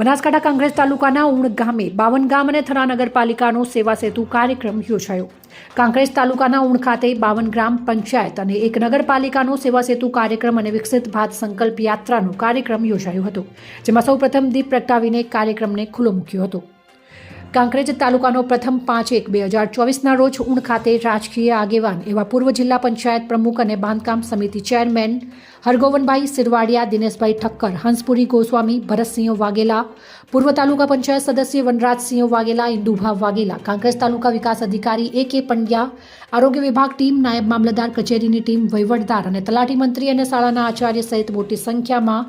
બનાસકાંઠા કોંગ્રેસ તાલુકાના ઉણ ગામે, બાવન ગામ અને થરા નગરપાલિકાનો સેવા સેતુ કાર્યક્રમ યોજાયો. કાંકરેજ તાલુકાના ઉણ ખાતે બાવન ગ્રામ પંચાયત અને એક નગરપાલિકાનો સેવા સેતુ કાર્યક્રમ અને વિકસિત ભારત સંકલ્પ યાત્રાનો કાર્યક્રમ યોજાયો હતો, જેમાં સૌપ્રથમ દીપ પ્રગટાવીને કાર્યક્રમને ખુલ્લો મૂક્યો હતો. કાંકરેજ તાલુકાનો પ્રથમ પાંચ એક બે હજાર ચોવીસના રોજ ઉણ ખાતે રાજકીય આગેવાન એવા પૂર્વ જિલ્લા પંચાયત પ્રમુખ અને બાંધકામ સમિતિ ચેરમેન હરગોવનભાઈ સિરવાડિયા, દિનેશભાઈ ઠક્કર, હંસપુરી ગોસ્વામી, ભરતસિંહ વાઘેલા, પૂર્વ તાલુકા પંચાયત સદસ્ય વનરાજસિંહ વાઘેલા, ઇન્દુભા વાઘેલા, કાંકરેજ તાલુકા વિકાસ અધિકારી એ કે પંડ્યા, આરોગ્ય વિભાગ ટીમ, નાયબ મામલતદાર કચેરીની ટીમ, વહીવટદાર અને તલાટી મંત્રી અને શાળાના આચાર્ય સહિત મોટી સંખ્યામાં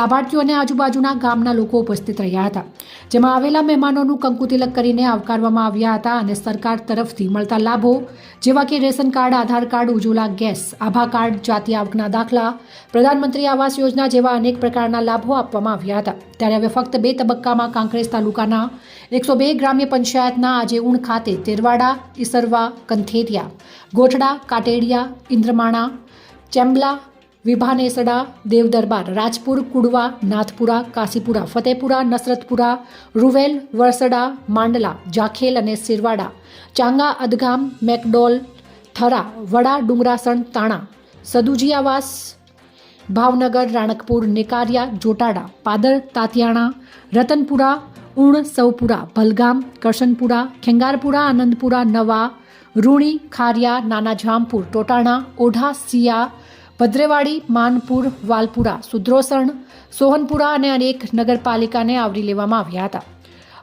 લાભાર્થીઓ અને આજુબાજુના ગામના લોકો ઉપસ્થિત રહ્યા હતા, જેમાં આવેલા મહેમાનોનું કંકુતિલક કરીને આવકારવામાં આવ્યા હતા અને સરકાર તરફથી મળતા લાભો, જેવા કે ration card, Aadhaar card, Ujjwala gas, આભા કાર્ડ, જાતિ આવકના દાખલા પ્રધાનમંત્રી આવાસ યોજના જેવા અનેક પ્રકારના લાભો આપવામાં આવ્યા હતા. ત્યારે હવે ફક્ત બે તબક્કામાં કાંકરેજ તાલુકાના એકસો બે ગ્રામ્ય પંચાયતના આજે ઊણ ખાતે તેરવાડા, ઈસરવા, કંથેરિયા, ગોઠડા, કાટેડિયા, ઇન્દ્રમાણા, ચેમ્બલા, વિભાનેસડા, દેવદરબાર, રાજપુર, કુડવા, નાથપુરા, કાશીપુરા, ફતેપુરા, નસરતપુરા, રૂવેલ, વરસડા, માંડલા, જાખેલ અને સિરવાડા ચાંગા, અદગામ, મેકડોલ, થરા, વડા, ડુંગરાસણ, તાણા, સદુજી આવાસ ભાવનગર, રાણકપુર, નેકારિયા, જોટાડા પાદર તાતિયાણા, રતનપુરા, ઉણ, સૌપુરા, ભલગામ, કરશનપુરા, ખેંગારપુરા, આનંદપુરા, નવા, રૂણી, ખારિયા નાના જામપુર ટોટાણા, ઓઢા, સિયા, ભદ્રેવાડી, માનપુર, વાલપુરા, સુદ્રોસણ, સોહનપુરા અને અનેક નગરપાલિકાને આવરી લેવામાં આવ્યા હતા.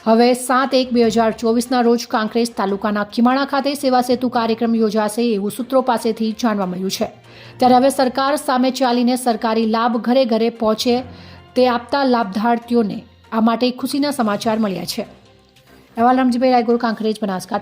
હવે સાત એક બે હજાર ચોવીસના રોજ કાંકરેજ તાલુકાના ખીમાણા ખાતે સેવા સેતુ કાર્યક્રમ યોજાશે એવું સૂત્રો પાસેથી જાણવા મળ્યું છે. ત્યારે હવે સરકાર સામે ચાલીને સરકારી લાભ ઘરે ઘરે પહોંચે તે આપતા લાભાર્થીઓને આ માટે ખુશીના સમાચાર મળ્યા છે. અહેવાલ રમજીભાઈ રાયગુર, કાંકરેજ, બનાસકાંઠા.